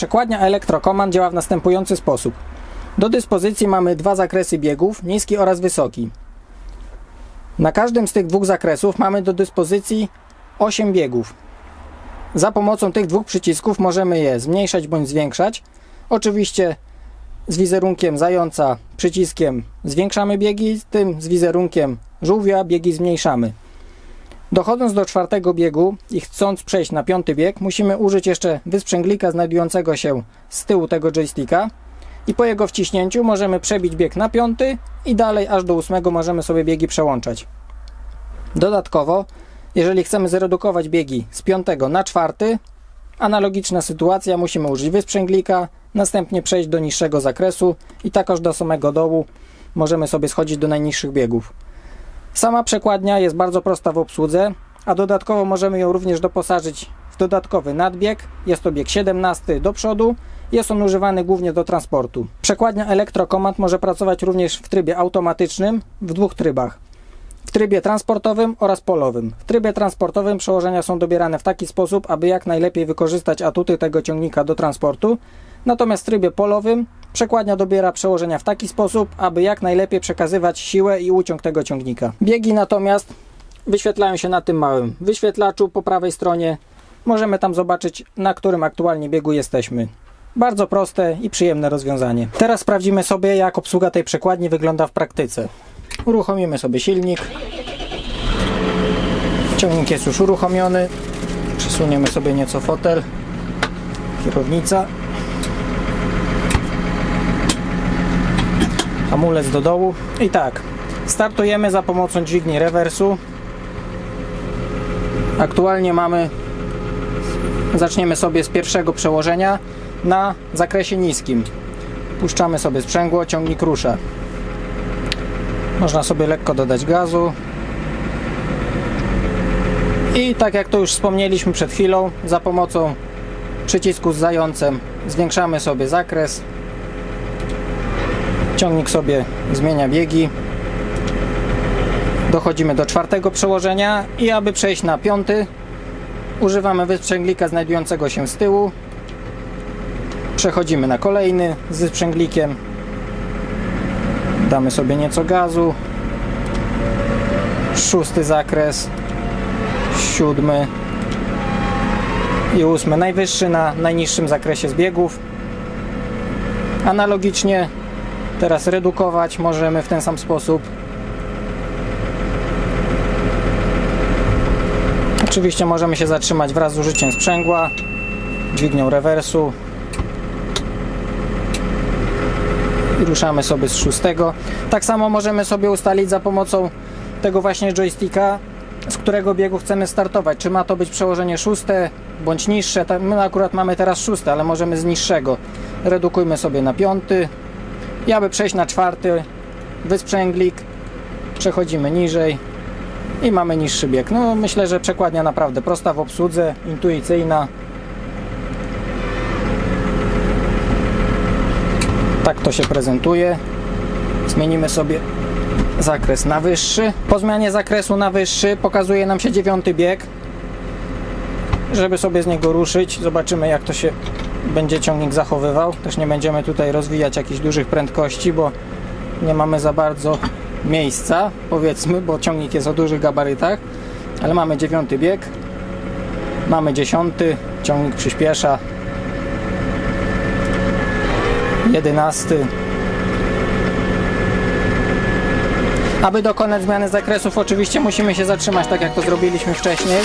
Przekładnia Electrocommand działa w następujący sposób. Do dyspozycji mamy dwa zakresy biegów, niski oraz wysoki. Na każdym z tych dwóch zakresów mamy do dyspozycji 8 biegów. Za pomocą tych dwóch przycisków możemy je zmniejszać bądź zwiększać. Oczywiście z wizerunkiem zająca przyciskiem zwiększamy biegi, tym z wizerunkiem żółwia biegi zmniejszamy. Dochodząc do czwartego biegu i chcąc przejść na piąty bieg, musimy użyć jeszcze wysprzęglika znajdującego się z tyłu tego joysticka i po jego wciśnięciu możemy przebić bieg na piąty i dalej aż do ósmego możemy sobie biegi przełączać. Dodatkowo, jeżeli chcemy zredukować biegi z piątego na czwarty, analogiczna sytuacja, musimy użyć wysprzęglika, następnie przejść do niższego zakresu i tak aż do samego dołu możemy sobie schodzić do najniższych biegów. Sama przekładnia jest bardzo prosta w obsłudze, a dodatkowo możemy ją również doposażyć w dodatkowy nadbieg. Jest to bieg 17 do przodu. Jest on używany głównie do transportu. Przekładnia Electrocommand może pracować również w trybie automatycznym w dwóch trybach. W trybie transportowym oraz polowym. W trybie transportowym przełożenia są dobierane w taki sposób, aby jak najlepiej wykorzystać atuty tego ciągnika do transportu. Natomiast w trybie polowym przekładnia dobiera przełożenia w taki sposób, aby jak najlepiej przekazywać siłę i uciąg tego ciągnika. Biegi natomiast wyświetlają się na tym małym wyświetlaczu po prawej stronie. Możemy tam zobaczyć, na którym aktualnie biegu jesteśmy. Bardzo proste i przyjemne rozwiązanie. Teraz sprawdzimy sobie, jak obsługa tej przekładni wygląda w praktyce. Uruchomimy sobie silnik. Ciągnik jest już uruchomiony. Przesuniemy sobie nieco fotel. Kierownica. Hamulec do dołu. I tak, startujemy za pomocą dźwigni rewersu. Aktualnie mamy, zaczniemy sobie z pierwszego przełożenia na zakresie niskim. Puszczamy sobie sprzęgło, ciągnik rusza. Można sobie lekko dodać gazu. I tak jak to już wspomnieliśmy przed chwilą, za pomocą przycisku z zającem zwiększamy sobie zakres. Ciągnik sobie zmienia biegi. Dochodzimy do czwartego przełożenia i aby przejść na piąty używamy wysprzęglika znajdującego się z tyłu. Przechodzimy na kolejny z wysprzęglikiem. Damy sobie nieco gazu. Szósty zakres. Siódmy. I ósmy. Najwyższy na najniższym zakresie zbiegów. Analogicznie teraz redukować możemy w ten sam sposób. Oczywiście możemy się zatrzymać wraz z użyciem sprzęgła, dźwignią rewersu i ruszamy sobie z szóstego. Tak samo możemy sobie ustalić za pomocą tego właśnie joysticka, z którego biegu chcemy startować. Czy ma to być przełożenie szóste bądź niższe. Tak, My akurat mamy teraz szóste, ale możemy z niższego. Redukujmy sobie na piąty. I aby przejść na czwarty, wysprzęglik, przechodzimy niżej i mamy niższy bieg. No myślę, że przekładnia naprawdę prosta w obsłudze, intuicyjna. Tak to się prezentuje. Zmienimy sobie zakres na wyższy. Po zmianie zakresu na wyższy pokazuje nam się dziewiąty bieg. Żeby sobie z niego ruszyć, zobaczymy jak to się będzie ciągnik zachowywał. Też nie będziemy tutaj rozwijać jakichś dużych prędkości, bo nie mamy za bardzo miejsca, powiedzmy, bo ciągnik jest o dużych gabarytach. Ale mamy dziewiąty bieg. Mamy dziesiąty, ciągnik przyspiesza. Jedenasty. Aby dokonać zmiany zakresów, oczywiście musimy się zatrzymać, tak jak to zrobiliśmy wcześniej.